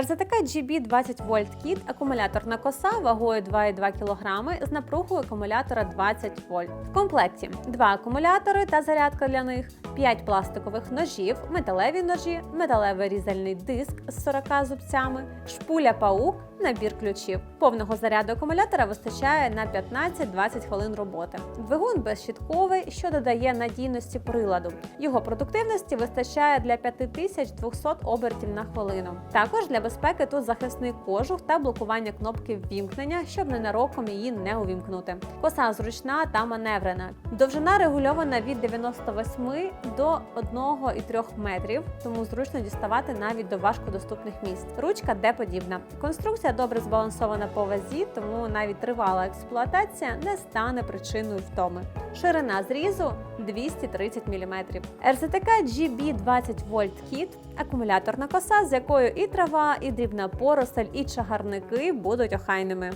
РЗТК GB 20 вольт кіт акумуляторна коса вагою 2,2 кг з напругою акумулятора 20 вольт. В комплекті два акумулятори та зарядка для них, 5 пластикових ножів, металеві ножі, металевий різальний диск з 40 зубцями, шпуля паук, набір ключів. Повного заряду акумулятора вистачає на 15-20 хвилин роботи. Двигун безщітковий, що додає надійності приладу. Його продуктивності вистачає для 5200 обертів на хвилину. Також для безпеки тут захисний кожух та блокування кнопки ввімкнення, щоб ненароком її не увімкнути. Коса зручна та маневрена. Довжина регульована від 98 до 1,3 метрів, тому зручно діставати навіть до важкодоступних місць. Ручка Д-подібна. Конструкція добре збалансована по вазі, тому навіть тривала експлуатація не стане причиною втоми. Ширина зрізу 230 мм. РЗТК GB 20 вольт кіт акумуляторна коса, з якою і трава, і дрібна поросль, і чагарники будуть охайними.